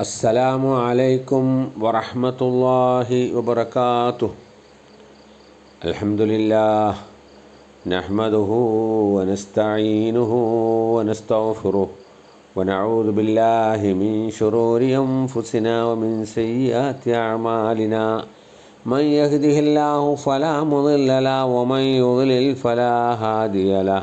السلام عليكم ورحمة الله وبركاته الحمد لله نحمده ونستعينه ونستغفره ونعوذ بالله من شرور أنفسنا ومن سيئات أعمالنا من يهده الله فلا مضل له ومن يضلل فلا هادي له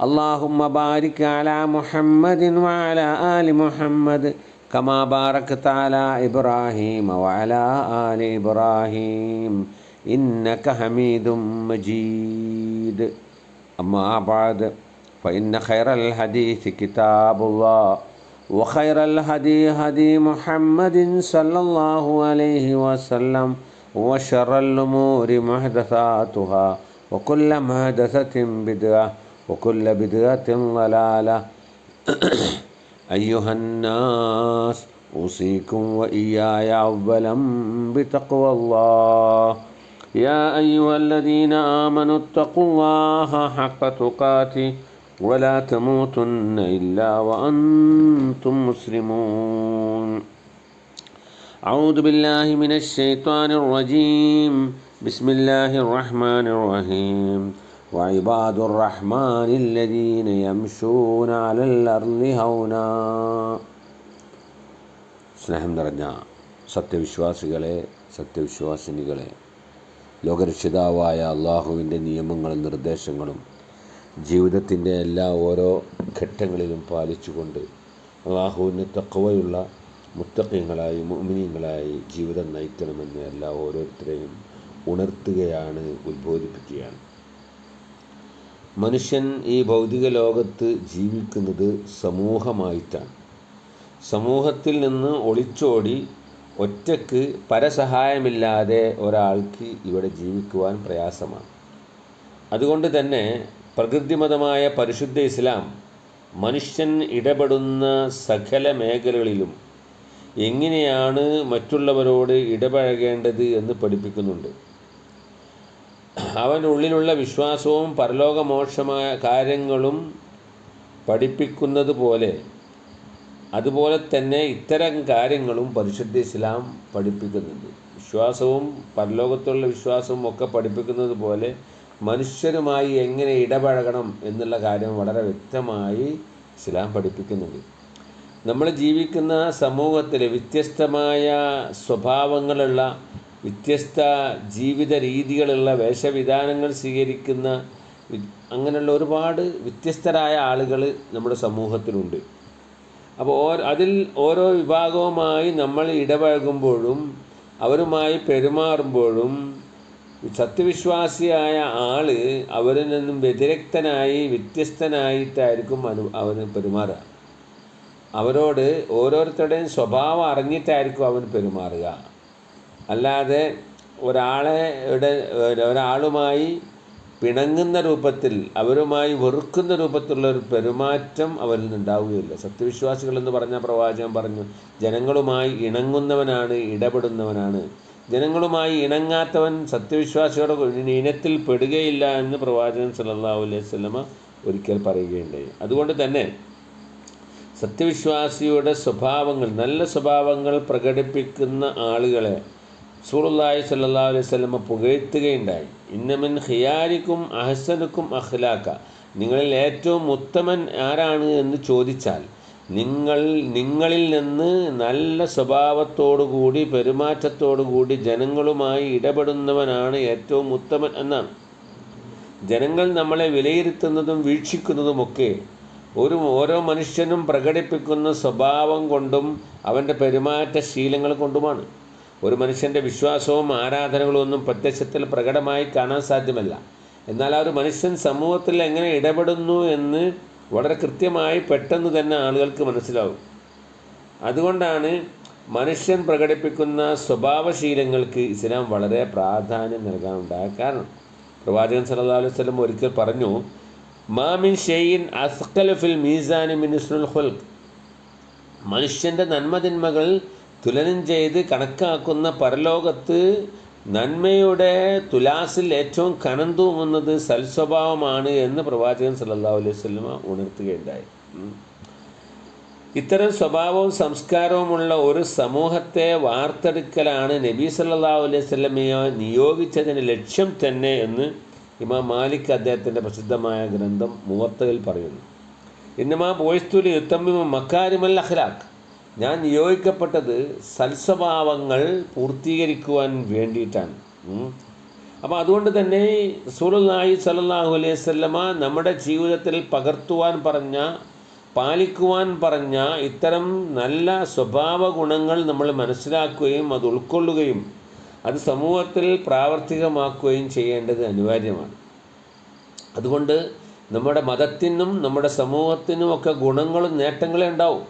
اللهم بارك على محمد وعلى آل محمد كما باركت على إبراهيم وعلى آل إبراهيم إنك حميد مجيد. أما بعد فإن خير الحديث كتاب الله وخير الهدي هدي محمد صلى الله عليه وسلم وشر الأمور محدثاتها وكل محدثة بدعة وكل بدعة ضلالة. أيها الناس أوصيكم وإياي أولا بتقوى الله. يا أيها الذين آمنوا اتقوا الله حق تقاته ولا تموتن إلا وأنتم مسلمون. أعوذ بالله من الشيطان الرجيم. بسم الله الرحمن الرحيم. وعباد الرحمن الذين يمشون على الأرض هونا സ്നേഹം നിറഞ്ഞ സത്യവിശ്വാസികളെ സത്യവിശ്വാസിനികളെ ലോകരക്ഷിതാവായ അള്ളാഹുവിൻ്റെ നിയമങ്ങളും നിർദ്ദേശങ്ങളും ജീവിതത്തിൻ്റെ എല്ലാ ഓരോ ഘട്ടങ്ങളിലും പാലിച്ചുകൊണ്ട് അള്ളാഹുവിന് തക്കവയുള്ള മുത്തക്കങ്ങളായി മുമിനിയങ്ങളായി ജീവിതം നയിക്കണമെന്ന് എല്ലാ ഓരോരുത്തരെയും ഉണർത്തുകയാണ് ഉദ്ബോധിപ്പിക്കുകയാണ് മനുഷ്യൻ ഈ ഭൗതിക ലോകത്ത് ജീവിക്കുന്നത് സമൂഹമായിട്ടാണ്. സമൂഹത്തിൽ നിന്ന് ഒളിച്ചോടി ഒറ്റയ്ക്ക് പരസഹായമില്ലാതെ ഒരാൾക്ക് ഇവിടെ ജീവിക്കുവാൻ പ്രയാസമാണ്. അതുകൊണ്ട് തന്നെ പ്രകൃതിമതമായ പരിശുദ്ധ ഇസ്ലാം മനുഷ്യൻ ഇടപെടുന്ന സകല മേഖലകളിലും എങ്ങനെയാണ് മറ്റുള്ളവരോട് ഇടപഴകേണ്ടത് എന്ന് പഠിപ്പിക്കുന്നുണ്ട്. അവന്റെ ഉള്ളിലുള്ള വിശ്വാസവും പരലോകമോക്ഷമായ കാര്യങ്ങളും പഠിപ്പിക്കുന്നത് പോലെ അതുപോലെ തന്നെ ഇത്തരം കാര്യങ്ങളും പരിശുദ്ധ ഇസ്ലാം പഠിപ്പിക്കുന്നുണ്ട്. വിശ്വാസവും പരലോകത്തുള്ള വിശ്വാസവും ഒക്കെ പഠിപ്പിക്കുന്നത് പോലെ മനുഷ്യരുമായി എങ്ങനെ ഇടപഴകണം എന്നുള്ള കാര്യം വളരെ വ്യക്തമായി ഇസ്ലാം പഠിപ്പിക്കുന്നുണ്ട്. നമ്മൾ ജീവിക്കുന്ന സമൂഹത്തിൽ വ്യത്യസ്തമായ സ്വഭാവങ്ങളുള്ള വ്യത്യസ്ത ജീവിത രീതികളുള്ള വേഷവിധാനങ്ങൾ സ്വീകരിക്കുന്ന അങ്ങനെയുള്ള ഒരുപാട് വ്യത്യസ്തരായ ആളുകൾ നമ്മുടെ സമൂഹത്തിലുണ്ട്. അപ്പോൾ അതിൽ ഓരോ വിഭാഗവുമായി നമ്മൾ ഇടപഴകുമ്പോഴും അവരുമായി പെരുമാറുമ്പോഴും സത്യവിശ്വാസിയായ ആൾ അവരിൽ നിന്നും വ്യതിരക്തനായി വ്യത്യസ്തനായിട്ടായിരിക്കും അനു അവന് പെരുമാറുക. അവരോട് ഓരോരുത്തരുടെയും സ്വഭാവം അറിഞ്ഞിട്ടായിരിക്കും അവൻ പെരുമാറുക. അല്ലാതെ ഒരാളെ ഒരാളുമായി പിണങ്ങുന്ന രൂപത്തിൽ അവരുമായി വെറുക്കുന്ന രൂപത്തിലുള്ള ഒരു പെരുമാറ്റം അവരിൽ നിന്നുണ്ടാവുകയില്ല. സത്യവിശ്വാസികൾ എന്ന് പറഞ്ഞ പ്രവാചകൻ പറഞ്ഞു ജനങ്ങളുമായി ഇണങ്ങുന്നവനാണ് ഇടപെടുന്നവനാണ്. ജനങ്ങളുമായി ഇണങ്ങാത്തവൻ സത്യവിശ്വാസികളുടെ ഇനത്തിൽ പെടുകയില്ല എന്ന് പ്രവാചകൻ സല്ലല്ലാഹു അലൈഹി സ്വലമ ഒരിക്കൽ പറയുകയുണ്ടായി. അതുകൊണ്ട് തന്നെ സത്യവിശ്വാസിയുടെ സ്വഭാവങ്ങൾ നല്ല സ്വഭാവങ്ങൾ പ്രകടിപ്പിക്കുന്ന ആളുകളെ സൂറുല്ലാഹി സല്ലാ അലൈഹി സ്വലമ പുകഴ്ത്തുകയുണ്ടായി. ഇന്നമിൻ ഹിയാരിക്കും അഹസനുക്കും അഖ്ലാക്ക നിങ്ങളിൽ ഏറ്റവും ഉത്തമൻ ആരാണ് എന്ന് ചോദിച്ചാൽ നിങ്ങൾ നിങ്ങളിൽ നിന്ന് നല്ല സ്വഭാവത്തോടുകൂടി പെരുമാറ്റത്തോടുകൂടി ജനങ്ങളുമായി ഇടപെടുന്നവനാണ് ഏറ്റവും ഉത്തമൻ എന്നാണ്. ജനങ്ങൾ നമ്മളെ വിലയിരുത്തുന്നതും വീക്ഷിക്കുന്നതുമൊക്കെ ഒരു ഓരോ മനുഷ്യനും പ്രകടിപ്പിക്കുന്ന സ്വഭാവം കൊണ്ടും അവന്റെ പെരുമാറ്റ ശീലങ്ങൾ കൊണ്ടുമാണ്. ഒരു മനുഷ്യന്റെ വിശ്വാസവും ആരാധനകളും ഒന്നും പ്രത്യക്ഷത്തിൽ പ്രകടമായി കാണാൻ സാധ്യമല്ല. എന്നാൽ ആ ഒരു മനുഷ്യൻ സമൂഹത്തിൽ എങ്ങനെ ഇടപെടുന്നു എന്ന് വളരെ കൃത്യമായി പെട്ടെന്ന് തന്നെ ആളുകൾക്ക് മനസ്സിലാവും. അതുകൊണ്ടാണ് മനുഷ്യൻ പ്രകടിപ്പിക്കുന്ന സ്വഭാവശീലങ്ങൾക്ക് ഇസ്ലാം വളരെ പ്രാധാന്യം നൽകാനുണ്ടായ കാരണം. പ്രവാചകൻ സല്ലല്ലാഹു അലൈഹി വസല്ലം ഒരിക്കൽ പറഞ്ഞു മാമിൻ ഷെയ്ൻ അസ്കലഫിൽ മീസാനി മിനിസ്നുൽ ഖുൽഖ്. മനുഷ്യന്റെ നന്മതിന്മകൾ തുലനം ചെയ്ത് കണക്കാക്കുന്ന പരലോകത്ത് നന്മയുടെ തുലാസിൽ ഏറ്റവും കനം തൂങ്ങുന്നത് സൽസ്വഭാവമാണ് എന്ന് പ്രവാചകൻ സല്ലല്ലാഹു അലൈഹി വസല്ലമ ഉണർത്തുകയുണ്ടായി. ഇത്തരം സ്വഭാവവും സംസ്കാരവുമുള്ള ഒരു സമൂഹത്തെ വാർത്തെടുക്കലാണ് നബി സല്ലാ അലൈഹി വസല്ലമയെ നിയോഗിച്ചതിന് ലക്ഷ്യം തന്നെ എന്ന് ഇമാം മാലിക് അദ്ദേഹത്തിന്റെ പ്രസിദ്ധമായ ഗ്രന്ഥം മുവത്തയിൽ പറയുന്നു. ഇന്നമാ ബോയ്സ്തുലി യുത്തമ്മിമ മക്കാരിമൽ അഖ്ലാഖ്. ഞാൻ നിയോഗിക്കപ്പെട്ടത് സൽസ്വഭാവങ്ങൾ പൂർത്തീകരിക്കുവാൻ വേണ്ടിയിട്ടാണ്. അപ്പോൾ അതുകൊണ്ട് തന്നെ റസൂലുള്ളാഹി സ്വല്ലല്ലാഹു അലൈഹി വസല്ലമ നമ്മുടെ ജീവിതത്തിൽ പകർത്തുവാൻ പറഞ്ഞ പാലിക്കുവാൻ പറഞ്ഞ ഇത്തരം നല്ല സ്വഭാവ ഗുണങ്ങൾ നമ്മൾ മനസ്സിലാക്കുകയും അത് ഉൾക്കൊള്ളുകയും അത് സമൂഹത്തിൽ പ്രാവർത്തികമാക്കുകയും ചെയ്യേണ്ടത് അനിവാര്യമാണ്. അതുകൊണ്ട് നമ്മുടെ മതത്തിനും നമ്മുടെ സമൂഹത്തിനും ഒക്കെ ഗുണങ്ങളും നേട്ടങ്ങളും ഉണ്ടാവും.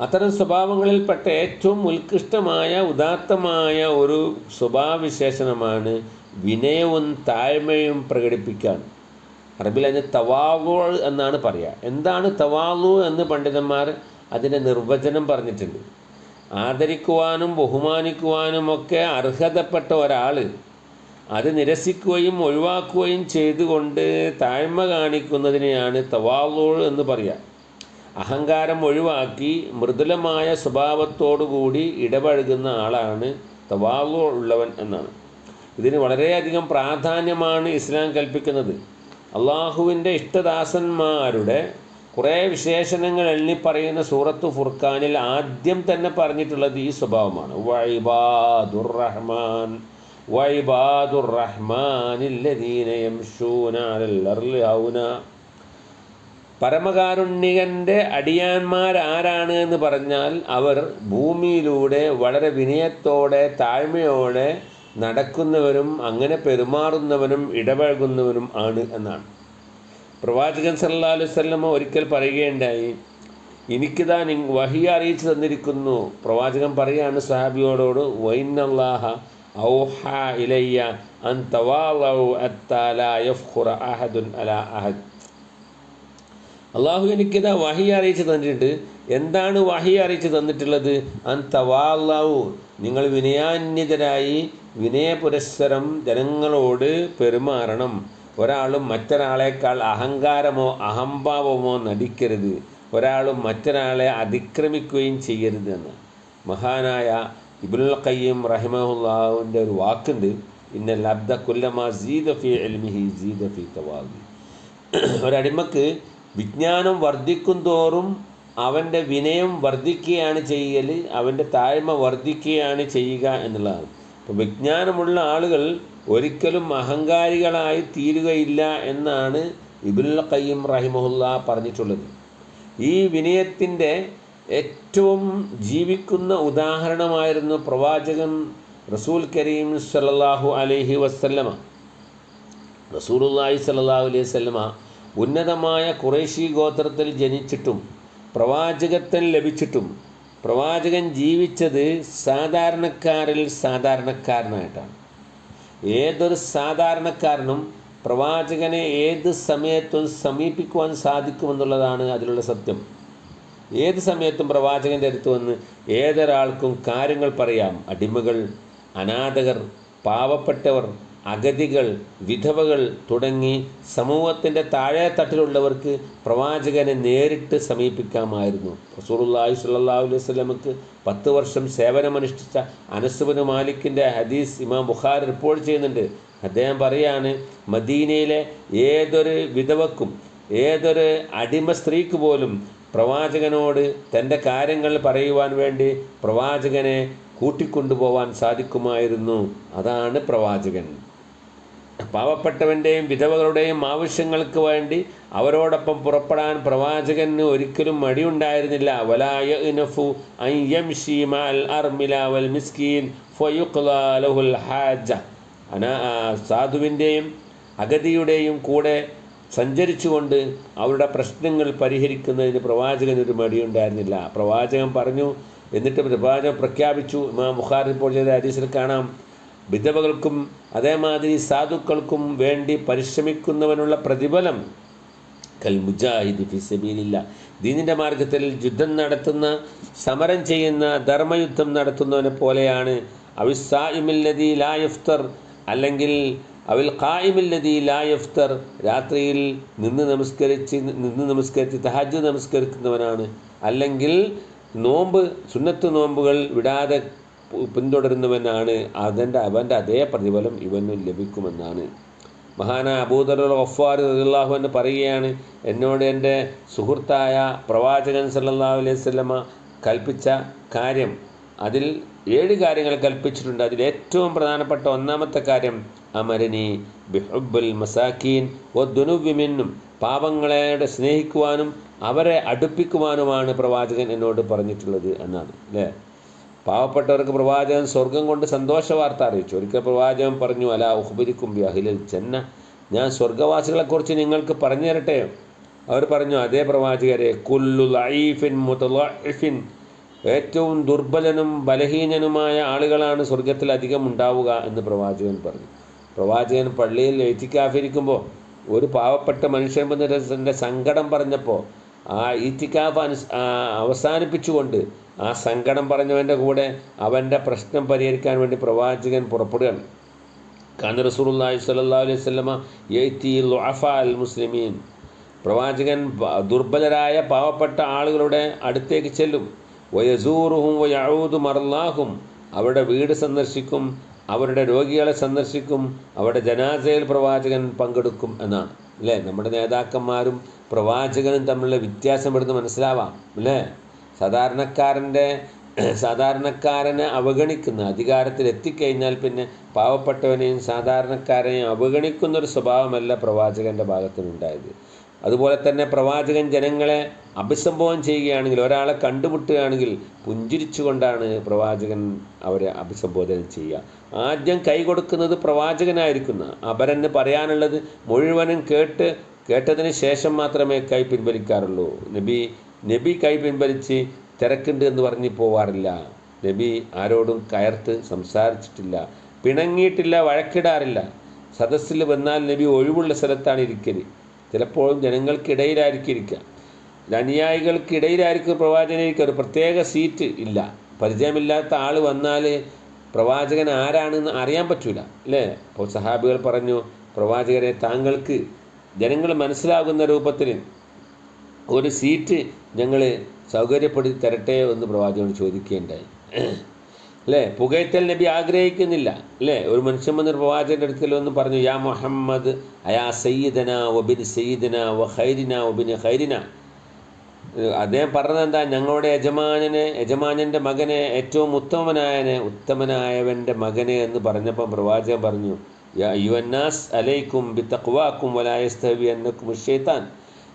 അത്തരം സ്വഭാവങ്ങളിൽപ്പെട്ട ഏറ്റവും ഉത്കൃഷ്ടമായ ഉദാത്തമായ ഒരു സ്വഭാവവിശേഷണമാണ് വിനയവും താഴ്മയും പ്രകടിപ്പിക്കാൻ. അറബിൽ അതിന് തവാഗോൾ എന്നാണ് പറയുക എന്താണ് തവാവു എന്ന് പണ്ഡിതന്മാർ അതിന്റെ നിർവചനം പറഞ്ഞിട്ടുണ്ട്. ആദരിക്കുവാനും ബഹുമാനിക്കുവാനും ഒക്കെ അർഹതപ്പെട്ട ഒരാൾ അത് നിരസിക്കുകയും ഒഴിവാക്കുകയും ചെയ്തുകൊണ്ട് താഴ്മ കാണിക്കുന്നതിനെയാണ് തവാവു എന്ന് പറയുക അഹങ്കാരം ഒഴിവാക്കി മൃദുലമായ സ്വഭാവത്തോടുകൂടി ഇടപഴകുന്ന ആളാണ് തവാവു ഉള്ളവൻ എന്നാണ്. ഇതിന് വളരെയധികം പ്രാധാന്യമാണ് ഇസ്ലാം കൽപ്പിക്കുന്നത്. അള്ളാഹുവിന്റെ ഇഷ്ടദാസന്മാരുടെ കുറേ വിശേഷണങ്ങൾ എണ്ണി പറയുന്ന സൂറത്ത് ഫുർഖാനിൽ ആദ്യം തന്നെ പറഞ്ഞിട്ടുള്ളത് ഈ സ്വഭാവമാണ്. വൈബാദുർ റഹ്മാൻ പരമകാരുണ്യകന്റെ അടിയാന്മാരാരാണ് എന്ന് പറഞ്ഞാൽ അവർ ഭൂമിയിലൂടെ വളരെ വിനയത്തോടെ താഴ്മയോടെ നടക്കുന്നവരും അങ്ങനെ പെരുമാറുന്നവനും ഇടപഴകുന്നവരും ആണ് എന്നാണ്. പ്രവാചകൻ സല്ലാ അലൈഹി വസല്ലമ ഒരിക്കൽ പറയുകയുണ്ടായി എനിക്കിതാ നി വഹി അറിയിച്ചു തന്നിരിക്കുന്നു. പ്രവാചകൻ പറയാണ് സഹാബിയോടോട് വൈനല്ലാഹ ഔഹ ഇലയ്യ അൻ തവാ അത്താ ലാ യഫ്ഖുറ അഹദുൻ അല അഹദ്. അള്ളാഹു എനിക്കിതാ വഹി അറിയിച്ചു തന്നിട്ടുണ്ട്. എന്താണ് വഹി അറിയിച്ചു തന്നിട്ടുള്ളത്? അൻ തവാഹു നിങ്ങൾ വിനയാന്യതരായി വിനയപുരസ്സരം ജനങ്ങളോട് പെരുമാറണം. ഒരാളും മറ്റൊരാളേക്കാൾ അഹങ്കാരമോ അഹംഭാവമോ നടിക്കരുത്. ഒരാളും മറ്റൊരാളെ അതിക്രമിക്കുകയും ചെയ്യരുത് എന്ന് മഹാനായ ഇബുൽ ഖയ്യം റഹിമഹുല്ലാവിന്റെ ഒരു വാക്കുണ്ട്. ഇന്നൽ അബ്ദ കുല്ലമാ സീദ ഫി എൽമിഹി സീദ ഫി തവാദി. ഒരടിമക്ക് വിജ്ഞാനം വർദ്ധിക്കും തോറും അവന്റെ വിനയം വർദ്ധിക്കുകയാണ് ചെയ്യൽ അവന്റെ താഴ്മ വർദ്ധിക്കുകയാണ് ചെയ്യുക എന്നുള്ളതാണ്. അപ്പോൾ വിജ്ഞാനമുള്ള ആളുകൾ ഒരിക്കലും അഹങ്കാരികളായി തീരുകയില്ല എന്നാണ് ഇബുൽ ഖയ്യം റഹിമഹുല്ല പറഞ്ഞിട്ടുള്ളത്. ഈ വിനയത്തിന്റെ ഏറ്റവും ജീവിക്കുന്ന ഉദാഹരണമായിരുന്നു പ്രവാചകൻ റസൂൽ കരീം സല്ലാഹു അലൈഹി വസല്ലമ. റസൂലുള്ളാഹി സല്ലാഹു അലൈഹി വസല്ലമ ഉന്നതമായ കുറേശി ഗോത്രത്തിൽ ജനിച്ചിട്ടും പ്രവാചകത്വം ലഭിച്ചിട്ടും പ്രവാചകൻ ജീവിച്ചത് സാധാരണക്കാരിൽ സാധാരണക്കാരനായിട്ടാണ്. ഏതൊരു സാധാരണക്കാരനും പ്രവാചകനെ ഏത് സമയത്തും സമീപിക്കുവാൻ സാധിക്കുമെന്നുള്ളതാണ് അതിലുള്ള സത്യം. ഏത് സമയത്തും പ്രവാചകന്റെ അടുത്ത് വന്ന് ഏതൊരാൾക്കും കാര്യങ്ങൾ പറയാം. അടിമകൾ അനാഥകർ പാവപ്പെട്ടവർ അഗതികൾ വിധവകൾ തുടങ്ങി സമൂഹത്തിന്റെ താഴെ തട്ടിലുള്ളവർക്ക് പ്രവാചകനെ നേരിട്ട് സമീപിക്കാമായിരുന്നു. റസൂലുള്ളാഹി സ്വല്ലല്ലാഹു അലൈഹി വസല്ലമക്ക് പത്ത് വർഷം സേവനമനുഷ്ഠിച്ച അനസുബന് മാലിക്കിന്റെ ഹദീസ് ഇമാം ബുഖാർ റിപ്പോർട്ട് ചെയ്യുന്നുണ്ട്. അദ്ദേഹം പറയാണ് മദീനയിലെ ഏതൊരു വിധവക്കും ഏതൊരു അടിമ സ്ത്രീക്ക് പോലും പ്രവാചകനോട് തന്റെ കാര്യങ്ങൾ പറയുവാൻ വേണ്ടി പ്രവാചകനെ കൂട്ടിക്കൊണ്ടുപോവാൻ സാധിക്കുമായിരുന്നു. അതാണ് പ്രവാചകൻ. പാവപ്പെട്ടവന്റെയും വിധവകളുടെയും ആവശ്യങ്ങൾക്ക് വേണ്ടി അവരോടൊപ്പം പുറപ്പെടാൻ പ്രവാചകന് ഒരിക്കലും മടിയുണ്ടായിരുന്നില്ല. വലായ ഇനഫു അൽ മിസ്കീൻ ഹാജ. സാധുവിന്റെയും അഗതിയുടെയും കൂടെ സഞ്ചരിച്ചുകൊണ്ട് അവരുടെ പ്രശ്നങ്ങൾ പരിഹരിക്കുന്നതിന് പ്രവാചകന് ഒരു മടിയുണ്ടായിരുന്നില്ല. പ്രവാചകൻ പറഞ്ഞു എന്നിട്ട് പ്രവാചകൻ പ്രഖ്യാപിച്ചു. ഇമാം ചെയ്ത ഹദീസിൽ കാണാം. വിധവകൾക്കും അതേമാതിരി സാധുക്കൾക്കും വേണ്ടി പരിശ്രമിക്കുന്നവനുള്ള പ്രതിഫലം കൽ മുജാഹിദ് ഫി സബീലില്ല. ദീനിന്റെ മാർഗത്തിൽ യുദ്ധം നടത്തുന്ന സമരം ചെയ്യുന്ന ധർമ്മയുദ്ധം നടത്തുന്നവനെ പോലെയാണ്. അവിസായിമില്ലതി ലായഫ്തർ അല്ലെങ്കിൽ അവിൽ കായിമില്ലതി ലായഫ്തർ രാത്രിയിൽ നിന്ന് നമസ്കരിച്ച് നിന്ന് നമസ്കരിച്ച് തഹജ് നമസ്കരിക്കുന്നവനാണ്. അല്ലെങ്കിൽ നോമ്പ് സുന്നത്ത് നോമ്പുകൾ വിടാതെ പിന്തുടരുന്നവനാണ് അതിന്റെ അവന്റെ അതേ പ്രതിഫലം ഇവനും ലഭിക്കുമെന്നാണ്. മഹാന അബൂദർ ഗഫാർ റളിയല്ലാഹു എന്ന് പറയുകയാണ് എന്നോട് എന്റെ സുഹൃത്തായ പ്രവാചകൻ സല്ലല്ലാഹു അലൈഹി വസല്ലമ കൽപ്പിച്ച കാര്യം അതിൽ ഏഴ് കാര്യങ്ങൾ കൽപ്പിച്ചിട്ടുണ്ട്. അതിൽ ഏറ്റവും പ്രധാനപ്പെട്ട ഒന്നാമത്തെ കാര്യം അമരനി ബിഹുബുൽ മസാക്കീൻ ഒ ദുനുവിമിന്നും പാപങ്ങളെ സ്നേഹിക്കുവാനും അവരെ അടുപ്പിക്കുവാനുമാണ് പ്രവാചകൻ എന്നോട് പറഞ്ഞിട്ടുള്ളത് എന്നാണ് അല്ലേ? പാവപ്പെട്ടവർക്ക് പ്രവാചകൻ സ്വർഗം കൊണ്ട് സന്തോഷ വാർത്ത അറിയിച്ചു. ഒരിക്കൽ പ്രവാചകൻ പറഞ്ഞു അല ഉഹ്ബരിക്കും അഹിലൽ ചെന്ന ഞാൻ സ്വർഗവാസികളെക്കുറിച്ച് നിങ്ങൾക്ക് പറഞ്ഞു തരട്ടെ? അവർ പറഞ്ഞു അതേ പ്രവാചകരെ കുല്ലു ലൈഫിൻ മുതലൈഫിൻ ഏറ്റവും ദുർബലനും ബലഹീനനുമായ ആളുകളാണ് സ്വർഗത്തിൽ അധികം ഉണ്ടാവുക എന്ന് പ്രവാചകൻ പറഞ്ഞു. പ്രവാചകൻ പള്ളിയിൽ എത്തിക്കാഫിരിക്കുമ്പോൾ ഒരു പാവപ്പെട്ട മനുഷ്യൻ വന്നിട്ട് സങ്കടം പറഞ്ഞപ്പോൾ ആ ഇത്തിക്കാഫ് അനുസ് ആ അവസാനിപ്പിച്ചുകൊണ്ട് ആ സങ്കടം പറഞ്ഞവന്റെ കൂടെ അവന്റെ പ്രശ്നം പരിഹരിക്കാൻ വേണ്ടി പ്രവാചകൻ പുറപ്പെടുകയാണ്. കാന റസൂലുള്ളാഹി സ്വല്ലല്ലാഹു അലൈഹി യഅതി ളുഅഫ അൽ മുസ്ലിമീൻ പ്രവാചകൻ ദുർബലരായ പാവപ്പെട്ട ആളുകളുടെ അടുത്തേക്ക് ചെല്ലും. വയസൂറുഹും വയഊദു മർലാഹും അവരുടെ വീട് സന്ദർശിക്കും അവരുടെ രോഗികളെ സന്ദർശിക്കും അവരുടെ ജനാസയിൽ പ്രവാചകൻ പങ്കെടുക്കും എന്നാണ്. അല്ലേ? നമ്മുടെ നേതാക്കന്മാരും പ്രവാചകനും തമ്മിലുള്ള വ്യത്യാസം ഇവിടുന്ന് മനസ്സിലാവാം അല്ലേ? സാധാരണക്കാരന്റെ സാധാരണക്കാരനെ അവഗണിക്കുന്ന അധികാരത്തിൽ എത്തിക്കഴിഞ്ഞാൽ പിന്നെ പാവപ്പെട്ടവനെയും സാധാരണക്കാരനെയും അവഗണിക്കുന്ന ഒരു സ്വഭാവമല്ല പ്രവാചകന്റെ ഭാഗത്തുനിന്നുണ്ടായത് അതുപോലെ തന്നെ പ്രവാചകൻ ജനങ്ങളെ അഭിസംബോധന ചെയ്യുകയാണെങ്കിൽ ഒരാളെ കണ്ടുമുട്ടുകയാണെങ്കിൽ പുഞ്ചിരിച്ചുകൊണ്ടാണ് പ്രവാചകൻ അവരെ അഭിസംബോധന ചെയ്യുക. ആദ്യം കൈ കൊടുക്കുന്നത് പ്രവാചകനായിരിക്കുന്ന. അപരന് പറയാനുള്ളത് മുഴുവനും കേട്ട് കേട്ടതിന് ശേഷം മാത്രമേ കൈ പിൻവലിക്കാറുള്ളൂ. നബി നബി കൈ പിൻവലിച്ച് തിരക്കുണ്ട് എന്ന് പറഞ്ഞ് പോവാറില്ല. നബി ആരോടും കയർത്ത് സംസാരിച്ചിട്ടില്ല. പിണങ്ങിയിട്ടില്ല വഴക്കിടാറില്ല. സദസ്സിൽ വന്നാൽ നബി ഒഴിവുള്ള സ്ഥലത്താണ് ഇരിക്കൽ. ചിലപ്പോഴും ജനങ്ങൾക്കിടയിലായിരിക്കും ഇരിക്കുക. അനുയായികൾക്കിടയിലായിരിക്കും പ്രവാചകനിരിക്കുക. ഒരു പ്രത്യേക സീറ്റ് ഇല്ല. പരിചയമില്ലാത്ത ആൾ വന്നാൽ പ്രവാചകൻ ആരാണെന്ന് അറിയാൻ പറ്റൂല അല്ലേ? അപ്പോൾ സഹാബികൾ പറഞ്ഞു പ്രവാചകരെ താങ്കൾക്ക് ജനങ്ങൾ മനസ്സിലാകുന്ന രൂപത്തിൽ ഒരു സീറ്റ് ഞങ്ങൾ സൗകര്യപ്പെടുത്തി തരട്ടെ എന്ന് പ്രവാചകൻ ചോദിക്കുകയുണ്ടായി. അല്ലേ? പുകയത്തൽ നബി ആഗ്രഹിക്കുന്നില്ല അല്ലേ? ഒരു മനുഷ്യൻ വന്നൊരു പ്രവാചകന്റെ അടുക്കൽ ഒന്ന് പറഞ്ഞു യാ മുഹമ്മദ് അയാ സയ്യിദന ഒബിൻ സയ്യിദന വ ഖൈരിന ഒബിൻ ഏഹ് അദ്ദേഹം പറഞ്ഞത് എന്താ ഞങ്ങളുടെ യജമാനനെ യജമാനന്റെ മകനെ ഏറ്റവും ഉത്തമനായനെ ഉത്തമനായവന്റെ മകനെ എന്ന് പറഞ്ഞപ്പം പ്രവാചകൻ പറഞ്ഞു യുവന്നാസ് അലൈക്കും ബി തക്വാക്കും വലായസ്തവി എന്നക്കും ഷെയ്ത്താൻ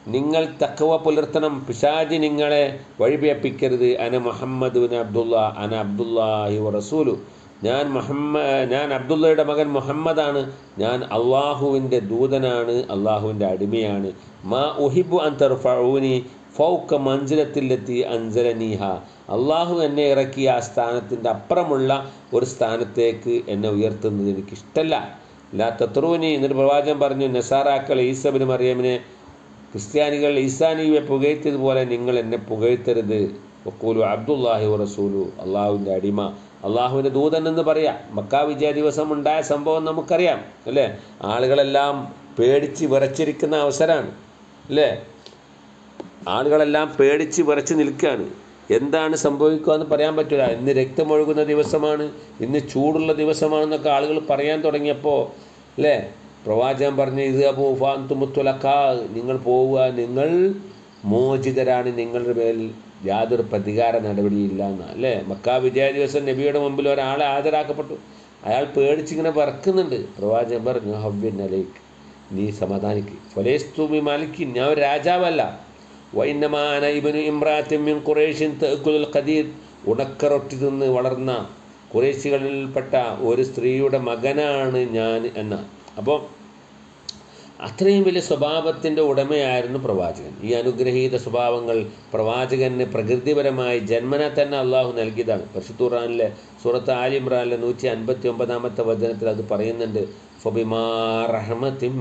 നിങ്ങൾ തക്കവ പുലർത്തണം പിശാജി നിങ്ങളെ വഴിപിയപ്പിക്കരുത് അന മുഹമ്മദ് ബിൻ അബ്ദുള്ള അന അബ്ദുല്ലാഹി റസൂലു. ഞാൻ മുഹമ്മ ഞാൻ അബ്ദുള്ളയുടെ മകൻ മുഹമ്മദാണ്. ഞാൻ അള്ളാഹുവിന്റെ ദൂതനാണ് അള്ളാഹുവിന്റെ അടിമയാണ്. മാ ഉഹിബു അൻ തർഫഊനി ഫൗക്ക മഞ്ജിലത്തിലെത്തി അൻസലനീഹ അള്ളാഹു എന്നെ ഇറക്കിയ ആ സ്ഥാനത്തിന്റെ അപ്പുറമുള്ള ഒരു സ്ഥാനത്തേക്ക് എന്നെ ഉയർത്തുന്നത് എനിക്കിഷ്ടമല്ല ലാ തത്രൂനി എന്നൊരു പ്രവാചകൻ പറഞ്ഞു നസാറാക്കൾ ഈസബിന് മറിയമിനെ ക്രിസ്ത്യാനികൾ ഈസാനിയെ പുകഴ്ത്തിയതുപോലെ നിങ്ങൾ എന്നെ പുകഴ്ത്തരുത്. ഒക്കൂലു അബ്ദുല്ലാഹി റസൂലു അള്ളാഹുവിന്റെ അടിമ. അള്ളാഹുവിന്റെ ദൂതൻ എന്ന് പറയാം. മക്കാ വിജയ ദിവസം ഉണ്ടായ സംഭവം നമുക്കറിയാം അല്ലേ? ആളുകളെല്ലാം പേടിച്ച് വിറച്ചിരിക്കുന്ന അവസരമാണ് അല്ലേ? ആളുകളെല്ലാം പേടിച്ച് വിറച്ച് നിൽക്കുകയാണ്. എന്താണ് സംഭവിക്കുക എന്ന് പറയാൻ പറ്റില്ല ഇന്ന് രക്തമൊഴുകുന്ന ദിവസമാണ് ഇന്ന് ചൂടുള്ള ദിവസമാണെന്നൊക്കെ ആളുകൾ പറയാൻ തുടങ്ങിയപ്പോൾ അല്ലേ? പ്രവാചകൻ പറഞ്ഞ് ഇത് അബൂഫാന്തുമുത്തുലക്കാ നിങ്ങൾ പോവുക നിങ്ങൾ മോചിതരാണ് നിങ്ങളുടെ മേൽ യാതൊരു പ്രതികാര നടപടിയില്ല എന്ന് അല്ലേ? മക്കാ വിജയ ദിവസം നബിയുടെ മുമ്പിൽ ഒരാളെ ഹാജരാക്കപ്പെട്ടു. അയാൾ പേടിച്ചിങ്ങനെ വറക്കുന്നുണ്ട്. പ്രവാചകൻ പറഞ്ഞു ഹവ്യൻ അലേക്ക് നീ സമാധാനിക്ക്. ഫലേസ്തുമി മാലിക്കിൻ. ഞാൻ ഒരു രാജാവല്ല. വൈന്നമാന ഇബനു ഇമ്രാത്തിമിൻ ഖുറേഷിൻ തഅക്കുലുൽ ഖദീർ. ഉണക്കറൊട്ടി തിന്ന് വളർന്ന കുറേശികളിൽപ്പെട്ട ഒരു സ്ത്രീയുടെ മകനാണ് ഞാൻ എന്ന. അപ്പോൾ അത്രയും വലിയ സ്വഭാവത്തിന്റെ ഉടമയായിരുന്നു പ്രവാചകൻ. ഈ അനുഗ്രഹീത സ്വഭാവങ്ങൾ പ്രവാചകന് പ്രകൃതിപരമായി ജന്മനെ തന്നെ അള്ളാഹു നൽകിയതാണ്. ഖുർആനിലെ സൂറത്ത് ആലി ഇമ്രാനിലെ നൂറ്റി അൻപത്തി ഒമ്പതാമത്തെ വചനത്തിൽ അത് പറയുന്നുണ്ട്. ഫബിമാ റഹ്മത്തിൻ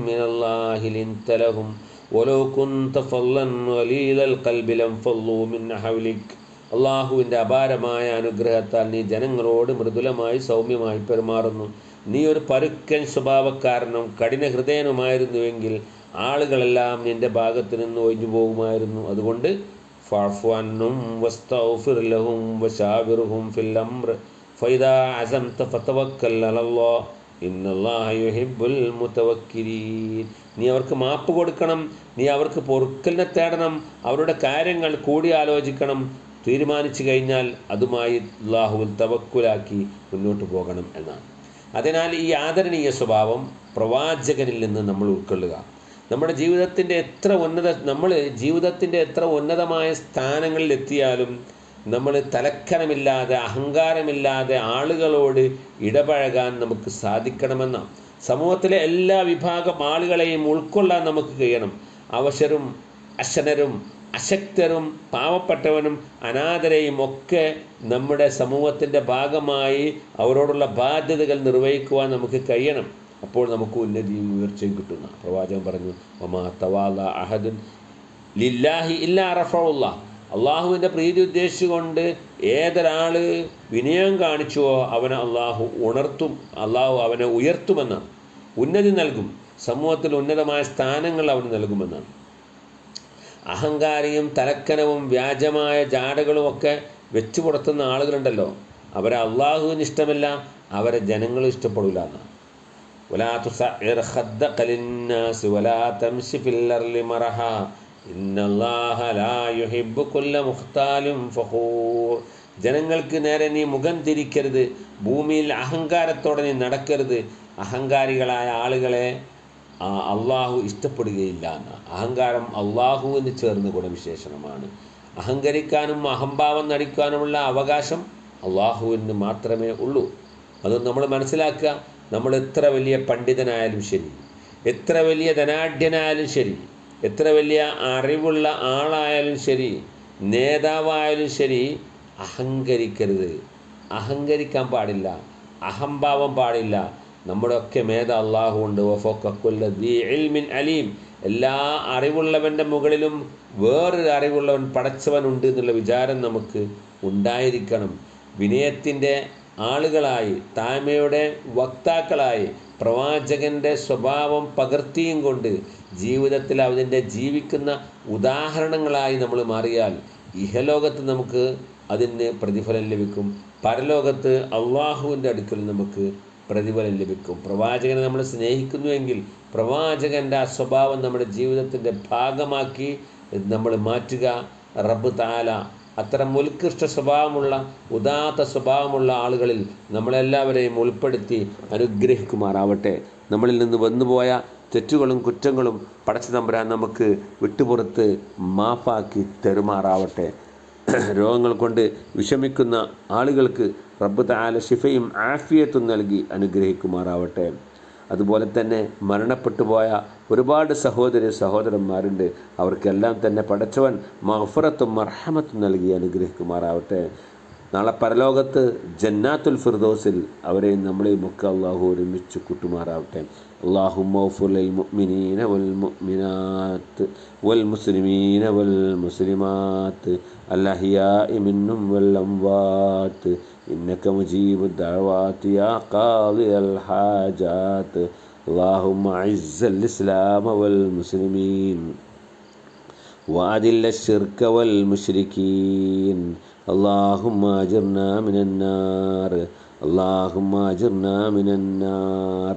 വലോ കുന്ത ഫല്ലൻ വലീലൽ ഖൽബി ലംഫല്ലൂ മിൻ ഹൗലിക് അള്ളാഹുവിന്റെ അപാരമായ അനുഗ്രഹത്താൽ നീ ജനങ്ങളോട് മൃദുലമായി സൗമ്യമായി പെരുമാറുന്നു. നീ ഒരു പരുക്കൻ സ്വഭാവക്കാരനും കഠിന ഹൃദയനുമായിരുന്നുവെങ്കിൽ ആളുകളെല്ലാം നിന്റെ ഭാഗത്ത് നിന്ന് ഒഴിഞ്ഞു പോകുമായിരുന്നു. അതുകൊണ്ട് ഫാഫ്വാനും വസ്തൗഫിർലഹും വശാവിറുഹും ഫിൽ അംർ ഫൈദാ അസംത ഫതവക്കൽ അലല്ലാഹ് ഇന്നല്ലാഹ യുഹിബ്ബുൽ മുതവക്കിലീൻ നീ അവർക്ക് മാപ്പ് കൊടുക്കണം. നീ അവർക്ക് പൊറുക്കലിനെ തേടണം. അവരുടെ കാര്യങ്ങൾ കൂടി ആലോചിക്കണം. തീരുമാനിച്ചു കഴിഞ്ഞാൽ അതുമായി അള്ളാഹുവിൽ തവക്കുലാക്കി മുന്നോട്ട് പോകണം എന്നാണ്. അതിനാൽ ഈ ആദരണീയ സ്വഭാവം പ്രവാചകനിൽ നിന്ന് നമ്മൾ ഉൾക്കൊള്ളുക. നമ്മുടെ ജീവിതത്തിന്റെ എത്ര ഉന്നത നമ്മൾ ജീവിതത്തിന്റെ എത്ര ഉന്നതമായ സ്ഥാനങ്ങളിൽ എത്തിയാലും നമ്മൾ തലക്കനമില്ലാതെ അഹങ്കാരമില്ലാതെ ആളുകളോട് ഇടപഴകാൻ നമുക്ക് സാധിക്കണമെന്നാണ്. സമൂഹത്തിലെ എല്ലാ വിഭാഗം ആളുകളെയും ഉൾക്കൊള്ളാൻ നമുക്ക് കഴിയണം. അവശരും അശനരും അശക്തരും പാവപ്പെട്ടവനും അനാഥരെയും ഒക്കെ നമ്മുടെ സമൂഹത്തിന്റെ ഭാഗമായി അവരോടുള്ള ബാധ്യതകൾ നിർവഹിക്കുവാൻ നമുക്ക് കഴിയണം. അപ്പോൾ നമുക്ക് ഉന്നതിയും ഉയർച്ചയും കിട്ടുന്ന പ്രവാചകൻ പറഞ്ഞു ഒമാ തവാല അഹദുൻ ലില്ലാഹി ഇല്ലാ റഫഉള്ള അള്ളാഹുവിൻ്റെ പ്രീതി ഉദ്ദേശിച്ചുകൊണ്ട് ഏതൊരാൾ വിനയം കാണിച്ചുവോ അവനെ അള്ളാഹു ഉണർത്തും അള്ളാഹു അവനെ ഉയർത്തുമെന്നാണ് ഉന്നതി നൽകും സമൂഹത്തിൽ ഉന്നതമായ സ്ഥാനങ്ങൾ അവന് നൽകുമെന്നാണ് അഹങ്കാരിയും തലക്കനവും വ്യാജമായ ജാടകളും ഒക്കെ വെച്ചു പുറത്തുന്ന ആളുകളുണ്ടല്ലോ അവരെ അള്ളാഹുവിന് ഇഷ്ടമല്ല അവരെ ജനങ്ങൾ ഇഷ്ടപ്പെടില്ല എന്നാണ് ولا تصعر خدك للناس ولا تمش في الأرض مرحا ജനങ്ങൾക്ക് നേരെ നീ മുഖം തിരിക്കരുത് ഭൂമിയിൽ അഹങ്കാരത്തോടെ നീ നടക്കരുത്. അഹങ്കാരികളായ ആളുകളെ അള്ളാഹു ഇഷ്ടപ്പെടുകയില്ല എന്ന. അഹങ്കാരം അള്ളാഹു എന്ന് ചേർന്ന് ഗുണവിശേഷണമാണ് അഹങ്കരിക്കാനും അഹംഭാവം നടിക്കാനുമുള്ള അവകാശം അള്ളാഹുവിന് മാത്രമേ ഉള്ളൂ. അത് നമ്മൾ മനസ്സിലാക്കുക നമ്മൾ എത്ര വലിയ പണ്ഡിതനായാലും ശരി എത്ര വലിയ ധനാഢ്യനായാലും ശരി എത്ര വലിയ അറിവുള്ള ആളായാലും ശരി നേതാവായാലും ശരി അഹങ്കരിക്കരുത്. അഹങ്കരിക്കാൻ പാടില്ല അഹംഭാവം പാടില്ല. നമ്മുടെയൊക്കെ മേധ അള്ളാഹു ഉണ്ട്. ഇൽമിൻ അലീം. എല്ലാ അറിവുള്ളവന്റെ മുകളിലും വേറൊരു അറിവുള്ളവൻ പടച്ചവനുണ്ട് എന്നുള്ള വിചാരം നമുക്ക് ഉണ്ടായിരിക്കണം. വിനയത്തിന്റെ ആളുകളായി താഴ്മയുടെ വക്താക്കളായി പ്രവാചകന്റെ സ്വഭാവം പകർത്തിയും കൊണ്ട് ജീവിതത്തിൽ അതിന്റെ ജീവിക്കുന്ന ഉദാഹരണങ്ങളായി നമ്മൾ മാറിയാൽ ഇഹലോകത്ത് നമുക്ക് അതിന് പ്രതിഫലം ലഭിക്കും. പരലോകത്ത് അള്ളാഹുവിന്റെ അടുക്കൽ നമുക്ക് പ്രതിഫലം ലഭിക്കും. പ്രവാചകനെ നമ്മൾ സ്നേഹിക്കുന്നുവെങ്കിൽ പ്രവാചകന്റെ ആ സ്വഭാവം നമ്മുടെ ജീവിതത്തിന്റെ ഭാഗമാക്കി നമ്മൾ മാറ്റുക. റബ്ബ് താല അത്തരം ഉത്കൃഷ്ട സ്വഭാവമുള്ള ഉദാത്ത സ്വഭാവമുള്ള ആളുകളിൽ നമ്മളെല്ലാവരെയും ഉൾപ്പെടുത്തി അനുഗ്രഹിക്കുമാറാവട്ടെ. നമ്മളിൽ നിന്ന് വന്നുപോയ തെറ്റുകളും കുറ്റങ്ങളും പടച്ചു തമ്പുരാൻ നമുക്ക് വിട്ടുപുറത്ത് മാപ്പാക്കി തെരുമാറാവട്ടെ. രോഗങ്ങൾ കൊണ്ട് വിഷമിക്കുന്ന ആളുകൾക്ക് റബ്ബ് താല ശിഫയും ആഫിയത്തും നൽകി അനുഗ്രഹിക്കുമാറാവട്ടെ. അതുപോലെ തന്നെ മരണപ്പെട്ടു പോയ ഒരുപാട് സഹോദരി സഹോദരന്മാരുണ്ട്. അവർക്കെല്ലാം തന്നെ പടച്ചവൻ മഹഫറത്തും മർഹമത്തും നൽകി അനുഗ്രഹിക്കുമാറാവട്ടെ. നാളെ പരലോകത്ത് ജന്നാത്തുൽ ഫിർദോസിൽ അവരെയും നമ്മളെയും ഒക്കെ അള്ളാഹു ഒരുമിച്ച് കൂട്ടുമാറാവട്ടെ. اللهم اغفر للمؤمنين والمؤمنات والمسلمين والمسلمات الأحياء منهم والأموات إنك مجيب الدعوات يا قاضي الحاجات اللهم أعز الإسلام والمسلمين وأذل الشرك والمشركين اللهم أجرنا من النار اللهم أجرنا من النار